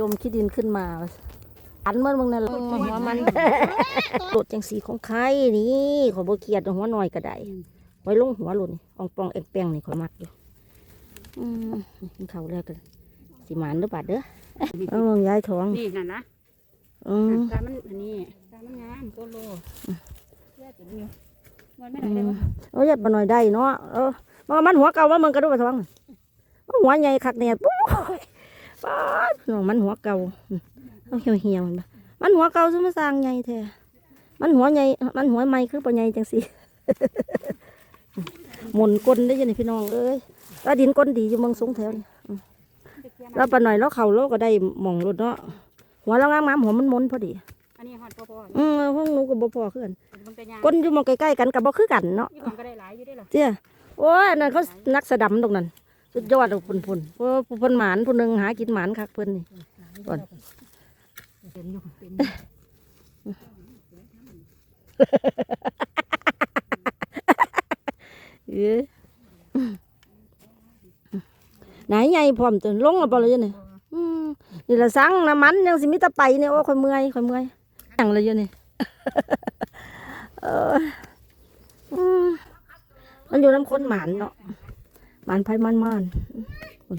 จมขี้ดินขึ้นมา อันมันมึงนั่นแหละหัวมันโดดจังสีของใครนี่ขอบ่เกียดหัวหน่อยก็ได้ไว้ลงหัวหล่นอองปองแองแปงนี่ขอยมักอยู่อืมกินข้าวแล้วกันสิหมานหรือเปล่าเด้อเอาลงย้ายท้องนี่นั่นนะอืมตามันอันนี้ตามันงามโกโลเสื้อตัวนี้มันไม่อืได้เลมยวะโอ้ยบ่หน่อยได้เนาะเออมันมันหัวเก่าว่ามึงกระโดดท้องมันหัวใหญ่คักเนี่ยปุ๊บ ป๊าดมันหัวเก่าอืมเอาเหี่ยวเหี่ยวๆมันบ่มันหัวเก่าซะมาสร้างใหญ่แท้มันหัวใหญ่มันหัวใหม่คือบ่ใหญ่จังสิหมุนก้นได้ยังไงพี่น้องเอ้ยแล้วดินก้นดีอยู่เมืองสงแถวนี่อืมแล้วปะหน่อยแล้วเข่าโลก็ได้หม่องรถเนาะหัวเรางามๆหัวมันมนพอดีอันนี้ฮอดพอพออืมห้องหนูก็บ่พอคือกันมันเป็นยางก้นอยู่หมองใกล้ๆกันก็บ่คือกันเนาะยี่ห้อก็ได้หลายอยู่ได้หรอเจ้าโอ้ยอันนั่นเขานักสะดำตรงนั้น สุดยอดเลยพุ่นพุ่นเพราะว่าผู้เพิ่นหมานผู้หนึงหากินหมานคักเพิ่นนี่ก่อนเต็มอยู่เต็มเอ้ยไหนใหญ่พร้อมจนลงแล้วบ่เลยเนี่ยอืมนี่ละสังน้ำมันยังสิมีแตะไปเนี่ยโอ้ค่อยเมื่อยค่อยเมื่อยยังเลยอยู่นี่ เอออืมมันอยู่น้ำคนหมานเนาะห มานไผมันมันอืม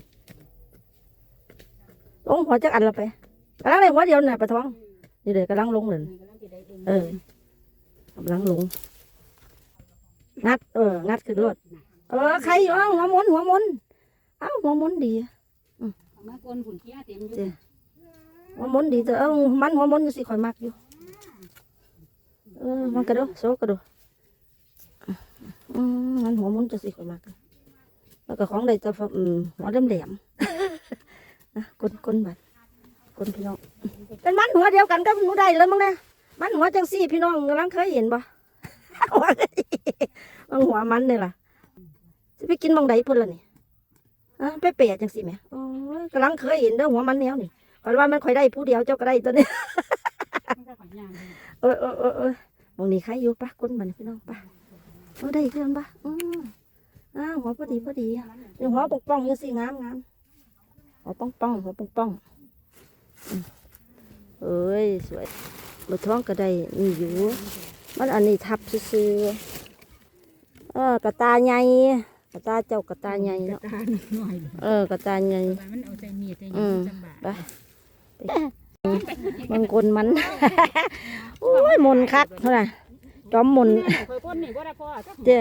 ลงหัวจักอันละไปกำลังเลยหัวเดียวน่ะปะท้อง นี่เลยกำลังลงเลยนี่กำลังจะได้เองเออกำลังลง งัด เออ งัดขึ้นรถเออ ใครอยู่อ้าวหัวหมนหัวหมนเอ้าหัวหมนดีมากนฝุ่นเที่ยเต็มอยู่เจ้หัวหมนดีแต่เออมันหัวหมนอยู่สิคอยมักอยู่ เออ มันกระโดดโซกระโดดอืมมันหัวหมนจะสิคอยมัก แล้วก็ของใดจะอืมหัวแหลมแหลมนะกลนกลนบัดกลนพี่น้องเป็นมันหัวเดียวกันกับหนูได้เลยมั้งเนี่ยมันหัวจังสี่พี่น้องกำลังเคยเห็นปะมันหัวมันเนี่ยล่ะจะไปกินบางใดพุ่นละนี่อะไปเปะจังสี่ไหมโอ้ยกำลังเคยเห็นเด้อหัวมันแนวนี่คอยว่ามันคอยได้ผู้เดียวเจ้าก็ได้ตัวนี้เออเออเออเออมองนี่ใครอยู่ปะก้นมันพี่น้องปะเออได้เพื่อนปะอืม อ้าวหัวพอดีพอดีนี่หัวปองปองๆยังสิงามงามหัวปองปองๆหัวปองปองๆอืมเอ้ยสวยบท้องก็ได้นี่อยู่มันอันนี้ทับซื่อๆเออกระตาใหญ่กระตาเจ้ากระตาใหญ่เนาะตาหน่อยเออกระตาใหญ่มันเอาใจมีดใจอืยืมนจำบาไปบางคนมันโอ้ยมนคักเท่าไหร่ จอมมนคอยก้นนี่ก็ได้พ่อเจ้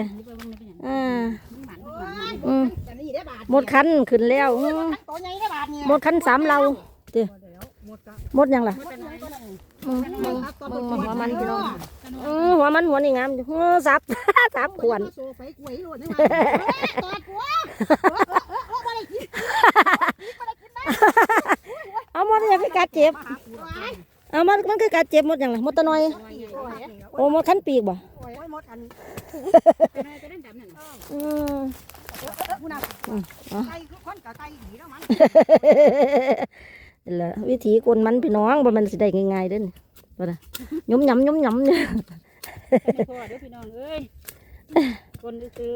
อ่ามันหมันมันหมันอืมจะนี่ได้บาทหมดคันขึ้นแล้วอืมตัวใหญ่ได้บาทเนี่ยหมดคันสามเราเจ้หมดยังล่ะมันเป็นไรอืมมึงมึงหัวมันพี่น้องอืมหัวมันหัวนี่งามอยู่เออสับสับขวนโซไปกล้วยโลดนี่มาตอดหัวเอาหมดยังคือกัดเจ็บ เอามันมันคือกัดเจ็บหมดยังล่ะหมดตะน้อย โอ้หมดคันปีกบ่โอ้ยหมดอันเป็นอะไรจะได้ดำนั่นอืมผู้นำไก่คือคนกับไก่หีแล้วมันนั่นแหละวิธีกวนมันพี่น้องบ่แมันสิได้ง่ายๆเด้อนี่ว่าน่ะยุ่มยำยุ่มยำเนี่ยพ่อเด้อพี่น้องเอ้ยคนซื้อ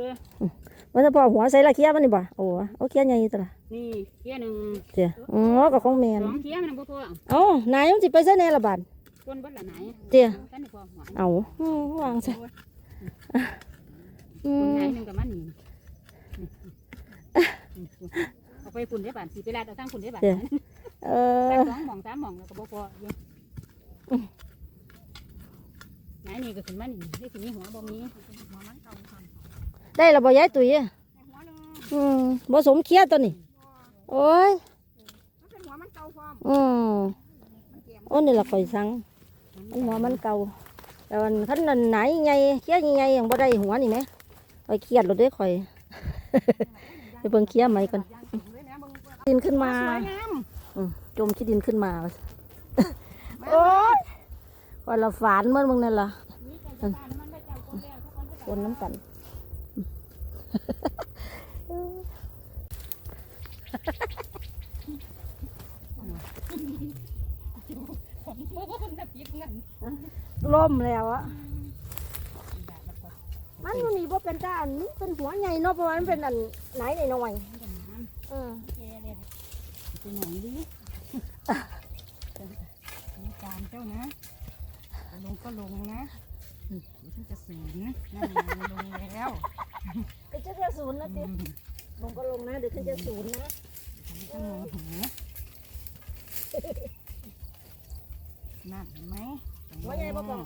ว่าจะพอหัวใส่ละเคียมันนี่บ่โอ้โอเคียใหญ่ตัวละนี่เที่ยหนึ่งเจ้าอ๋อก็ของแม่นสองเที่ยมันบ่พอเอ้านายมันสิไปใส่แน่ละบาดคนบัดละไหนเจ้าท่านนี่พอหัวเอาอืมวางซะอืคนมไหนหนึ่งกับมันนี่เอาไปฝุ่นได้บาทสีไปลาดเอาทั้งฝุ่นได้บาทเอสอองหม่องสามหม่องแล้วก็บ่พออยู่ไหนนี่ก็ขึ้นมานี่ได้สิมีหัวบ่มี ได้และบ่ยายตุ๋ยอะอืมบ่สมเคียตัวนี้โอ้ยมันเป็นหัวมันเกาพร้อมอืมโอ้นี่ละข่อยสังมันหัวมันเก่าแต่วันคันนั้นไหนใหญ่เคี้ยใหญ่ๆยังบ่ได้หัวนี่แหมข่อยเครียดแล้วเด้อข่อยไปเบิ่งเคี้ยใหม่ก่อนดินขึ้นมาจมขี้ดินขึ้นมาโอ้ยว่าเราฝานเมื่อมึงนั่นล่ะคนน้ำกัน ล่มแล้วอะมันอยู่นี่บ่เป็นจ้าอันนี้เป็นหัวใหญ่เนาะเพราะว่ามันเป็นอันไหนหน่อยเออเป็นหน่อยดิจ้านะจะลงก็ลงนะฉันจะสูนนั่นลงแล้ว เดี๋ยวฉันจะศูนย์นะอืติมลงก็ลงนะเดี๋ยวฉันจะศูนย์นะฉันมองหูนั่นเห็นไหมหัวใหญ่บ่บอก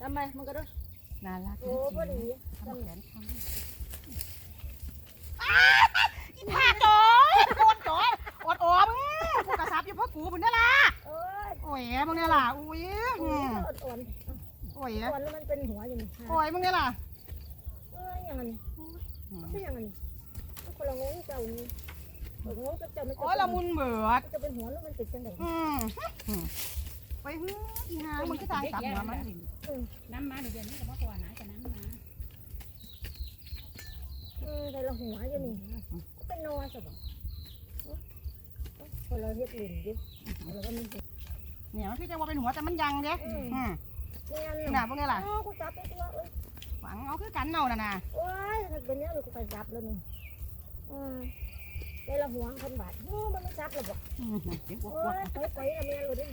ทำไมมันก็ได้น่ารักโอ้พอดีทำแขนทำอีผ้าจอโอนจออดออมกูกระซับอยู่พ่อกูบุญนี่ล่ะโอ้ยโอ้ยมึงนี่ล่ะอุ้ยอ่อนอ่อนโอ้ยอ่อนแล้วมันเป็นหัวอย่างนี้โอ้ยมึงนี่ล่ะเอ้ยอย่างนี้ไม่อย่างนี้มันคนละงงเจ้านี่งงเจ้ามันโอ้ยละมุนเบิดจะเป็นหัวแล้วมันติดจังไหนอืมไปหื้ออีหามึงก็ตายสับหัวมันสิน้ำมาเดี๋ยวนี้กับพ่อก่อนนะจะน้ำมาเออแต่ละหัวอยู่นี่เป็นนอสบคนเราเฮ็ดลินดิแล้วก็มีเนี่ยมันพี่จะว่าเป็นหัวแต่มันยังเด้อืมเนี่ยน่ะพวกนี้ล่ะอ๋อกูจับไปตัวเอ้ย ฝังเอาคือกันเน่าน่ะนะโอ้ยถ้าเป็นเนี้ยกูไปจับแล้วนี่อืมแต่ละหัวคนบาดโอ้มันไม่จับหรอกอืมเสียงกโอ้วักยไปไปละเมียเลยดิ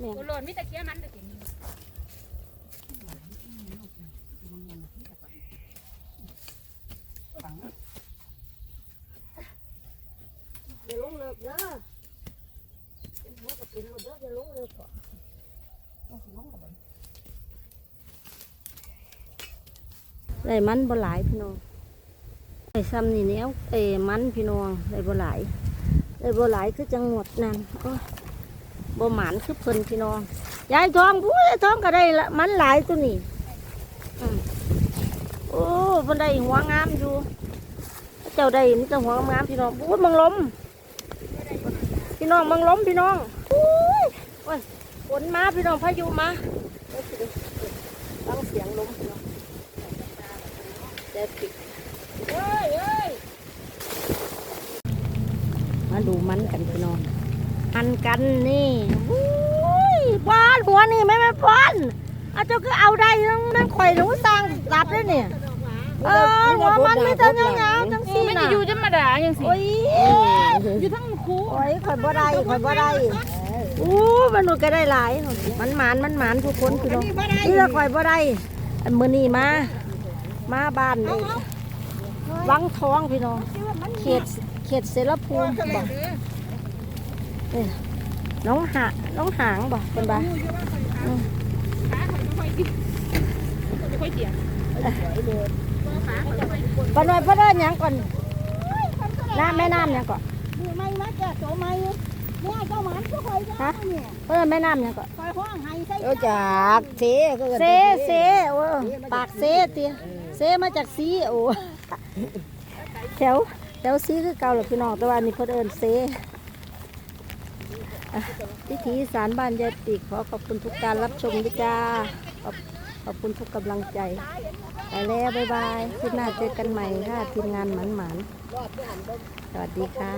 ได้เกี้ยมันตัวเจ๋งมีทั้งหลังก่อนมันเขึ้นแล้วมึงกระดุมใส่ละหัวเละคิดดูก็เป็นที่จังมันลงหัวของบ่แม่นหลงมันติดกันวันนี้เขาบ่ตั้งใจเอาในกวะเลยเด้ๆมาเต็มเลยเจ๋งอยู่แม่โคโลนมีแต่เกี้ยมันตัวเจ๋งอยู่ฝังอย่าลงเลิกเด้อเป็นหัวกับเป็นหมดเด้ออย่าลงเลิกก่อนได้มันบ่หลายพี่น้องไอ้ซ้ำนี่แนวเอ้มันพี่น้องได้บ่หลายได้บ่หลายคือจังหวัดนั่นโอ้ย บ่หมานคือเพิ่นพี่น้องยายทองผู้ยายทองก็ได้ละมันหลายตัวนี่โอ้เพิ่นได้หัวงามอยู่ เจ้าได้มีแต่หัวงามพี่น้องพูดมังล้มพี่น้องมังล้มพี่น้องอุ้ยโอ้ยฝนมาพี่น้องพายุมาฟังเสียงลมพี่น้องเด็ดปิดเฮ้ยเฮ้ยมาดูมันกันพี่น้อง มันกันนี่อุ้ยปอนหัวนี่ไม่ไม่ปอนอาเจ้าก็เอาได้ต้องนั่นข่อยหนูสร้างรับเลยเนี่ยเออหัวมันไม่เท่าเงาๆจังสีไม่น่ะได้อยู่ธรรมดาอย่างสิโอ้ยอยู่ทั้งคูโอ้ยข่อยบ่ได้ข่อยบ่ได้อู้มันหนูก็ได้หลาย มันหมานมันหมานทุกคนคือน้องเลือกข่อยบ่ได้อันมื้อนี้มา มาบ้านนี่วังทองพี่น้อง เขตเขตเสรภูมิบ่ นี่น้องหาน้องหางบ่เป็นบ่ขาคอยไม่ค่อยกินไม่ค่อยเจียขาคอยไม่ค่อยปานน้อยบ่ได้หยังก่อนน้ำแม่น้ำหยังก่อนนี่ไม่มาแก่โตไม่เนี่ยเจ้าหมันก็คอยจ้าเนี่ยเพิ่นแม่น้ำหยังก่อนคอยห้องให้ใส่เออจากเสก็เซเซโอ้ปากเซเตียเซมาจากซีโอ้แถวแถวซีคือเก่าหรอพี่น้องแต่ว่าอันนี่เพิ่นเอิ้นเซอะ วิถีสารบ้านยายติกขอขอบคุณทุกการรับชมด้วยจ้าขอบขอบคุณทุกกำลังใจไปแล้วบ๊ายบายคลิปหน้าเจอกันใหม่ค่ะทีมงานหมันหมันๆสวัสดีค่ะ